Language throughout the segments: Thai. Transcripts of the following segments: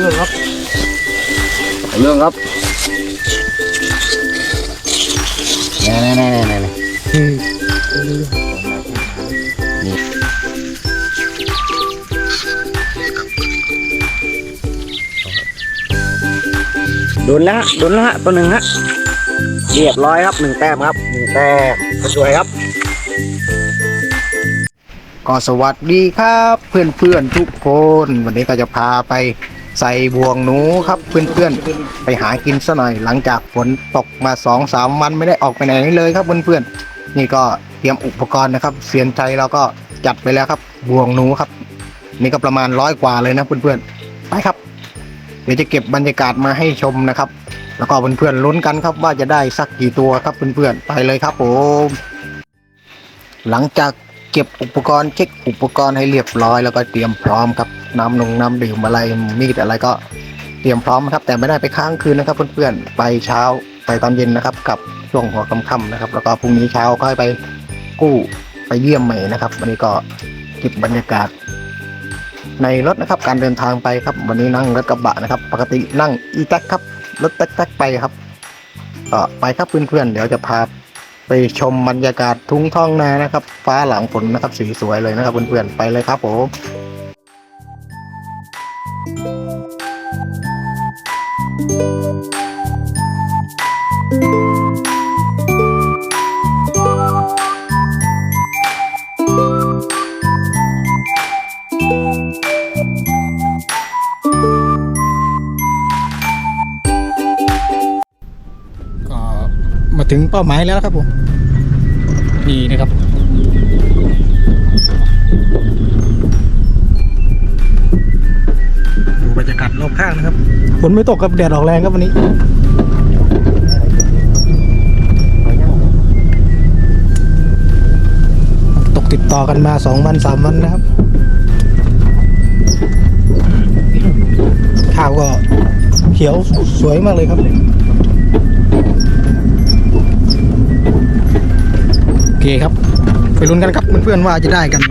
เรื่องครับเรื่องครับแน่แน่แน่แน่แน่โดนแล้วฮะโดนแล้วฮะตัวหนึ่งฮะเรียบร้อยครับหนึ่งแต้มครับหนึ่งแต้มสวยครับก็สวัสดีครับ เพื่อนเพื่อนๆทุกคน วันนี้ก็จะพาไป ใส่บ่วงหนูครับเพื่อนๆ ไปหากินซะหน่อยหลังจากฝนตกมาสองสามวันไม่ได้ออกไปไหนเลยครับเพื่อนๆ นี่ก็เตรียมอุปกรณ์นะครับเสียนใจเราก็จัดไปแล้วครับบ่วงหนูครับ นี่ก็ประมาณร้อยกว่าเลยนะเพื่อนๆ ไปครับ เดี๋ยวจะเก็บบรรยากาศมาให้ชมนะครับ แล้วก็เพื่อนๆลุ้นกันครับว่าจะได้สักกี่ตัวครับเพื่อนๆ ไปเลยครับผมหลังจาก เก็บอุปกรณ์เช็คอุปกรณ์ให้เรียบร้อยแล้วก็เตรียมพร้อมครับน้ำนงน้ำดื่มอะไรมีดอะไรก็เตรียมพร้อมครับ แต่ไม่ได้ไปค้างคืนนะครับเพื่อนๆไปเช้าไปตอนเย็นนะครับกับช่วงหัวค่ำๆนะครับ แล้วก็พรุ่งนี้เช้าค่อยไปกู้ไปเยี่ยมใหม่นะครับวันนี้ก็เก็บบรรยากาศ ในรถนะครับการเดินทางไปครับ วันนี้นั่งรถกระบะนะครับ ปกตินั่งอีแท็กครับรถแท็กๆไปครับก็ไปครับเพื่อนๆเดี๋ยวจะพา ไปชมบรรยากาศทุ่งท้องนานะครับ ฟ้าหลังฝนนะครับสีสวยเลยนะครับเพื่อนๆไปเลยครับผมก็ ถึงเป้าหมายแล้วครับผมนี่นะครับดูบรรยากาศรอบข้างนะครับฝนไม่ตกครับแดดออกแรงครับวันนี้ตกติดต่อกันมาสองวันสามวันนะครับ ข้าวก็เขียวสวยมากเลยครับ เคครับ ไปลุ้นกันครับเพื่อนๆว่าจะได้กัน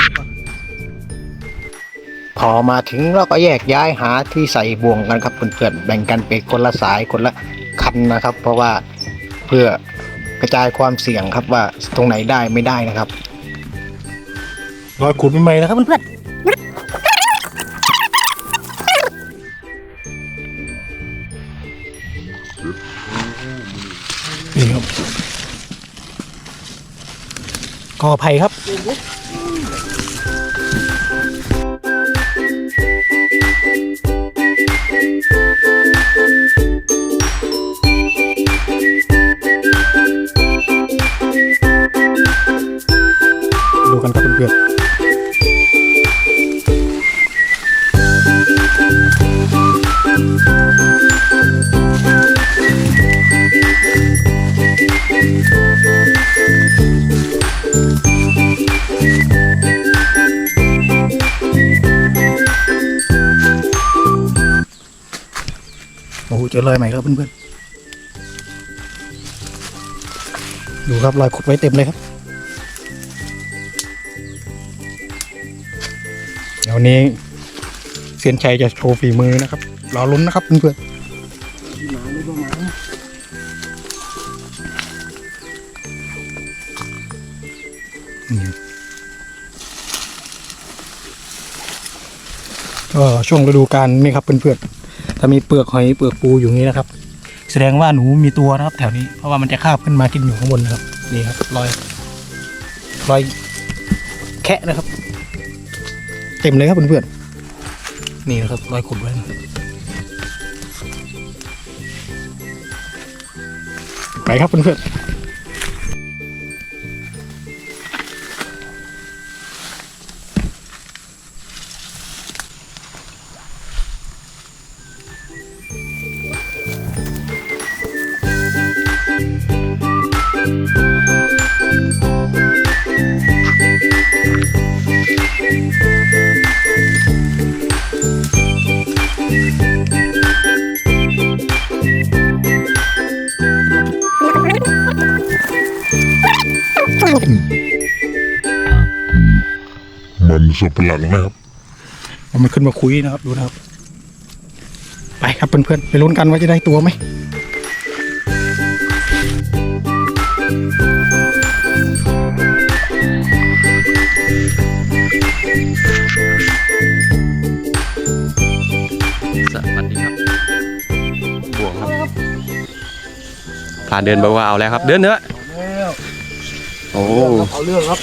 พอมาถึงเราก็แยกย้ายหาที่ใส่บ่วงกันครับเพื่อนๆแบ่งกันไปคนละสายคนละคันนะครับ เพราะว่าเพื่อกระจายความเสี่ยงครับว่าตรงไหนได้ไม่ได้นะครับรอยขุดใหม่ๆนะครับเพื่อนๆนี่ครับ ขออภัยครับ โอ้โหเจอรอยใหม่ครับเพื่อนๆดูครับรอยขุดไว้เต็มเลยครับเดี๋ยวนี้เซียนชัยจะโชว์ฝีมือนะครับรอลุ้นนะครับเพื่อนๆก็ช่วงฤดูกาลนี่ครับเพื่อนๆ ถ้ามีเปลือกหอยเปลือกปูอยู่นี้นะครับ แสดงว่าหนูมีตัวนะครับ แถวนี้เพราะว่ามันจะคาบขึ้นมากินอยู่ข้างบนนะครับนี่ครับรอยรอยแคะนะครับ เต็มเลยครับเพื่อนๆนี่นะครับรอยขุดไว้นะไปครับเพื่อน มันสับปะหลังนะครับๆเอามันขึ้นมาคุยนะครับดูนะครับ ไปครับเพื่อนๆไปลุ้นกันว่าจะได้ตัวไหมสวัสดีครับบวงครับพาเดินบอกว่าเอาแล้วครับ เดินเถอะ โอ้เอาเรื่องครับ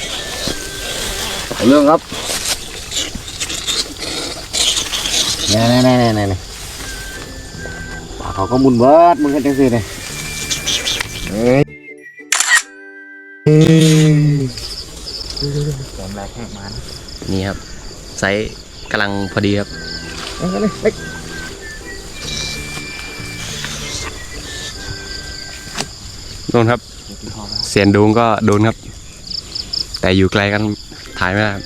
เอาเรื่องครับแน่แน่แน่แน่แน่ปากเขาก็มุนเบิดมึงกันจังสิเลยเฮ้ยแกมแรกแห้งมันนี่ครับไซส์กำลังพอดีครับ โดนครับ เสียนดูงก็โดนครับ แต่อยู่ไกลกันถ่ายไม่ได้ครับ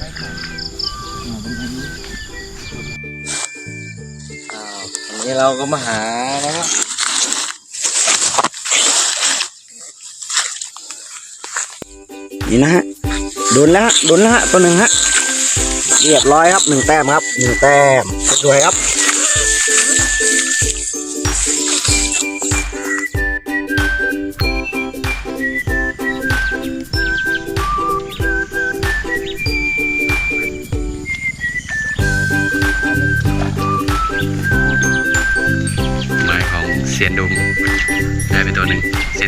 อ้าววันนี้เราก็มาหานะครับนี่นะฮะโดนแล้วฮะโดนแล้วฮะตัวหนึ่งฮะเรียบร้อยครับหนึ่งแต้มครับหนึ่งแต้มสวยๆครับ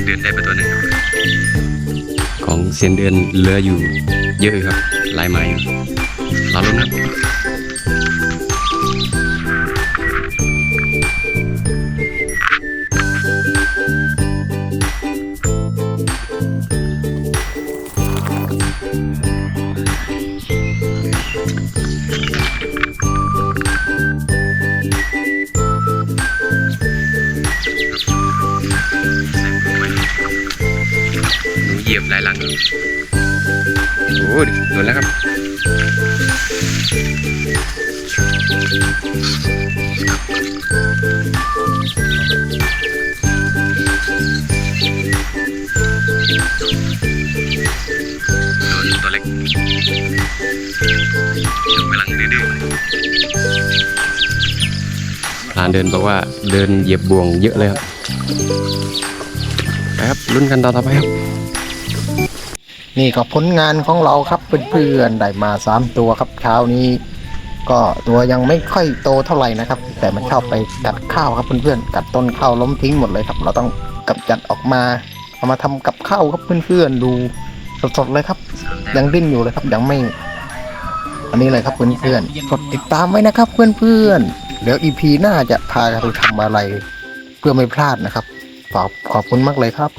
นเดือนได้ไปตัวหนึ่งครับของเซียนเดือนเหลืออยู่เยอะครับหลายไม้อยู่รอลุ้นครับ ยียบหลายหลังอยู่โอ้ดิโดนแล้วครับโดนตัวเล็กดูกำลังดื้อๆพรานเดินบอกว่าเดินเหยียบบ่วงเยอะเลยครับไปครับลุ้นกันต่อๆไปครับ นี่ก็ผลงานของเราครับเพื่อนๆได้มาสามตัวครับเช้านี้ ก็ตัวยังไม่ค่อยโตเท่าไหร่นะครับ แต่มันชอบไปกัดข้าวครับเพื่อนๆกัดต้นข้าวล้มทิ้งหมดเลยครับ เราต้องกำจัดออกมาเอามาทำกับข้าวครับเพื่อนๆดูสดๆเลยครับ ยังดิ้นอยู่เลยครับยังไม่ อันนี้เลยครับเพื่อนๆกดติดตามไว้นะครับ เพื่อนๆเดี๋ยวอีพีหน้าจะพาไปทำอะไร เพื่อไม่พลาดนะครับขอบขอบคุณมากเลยครับ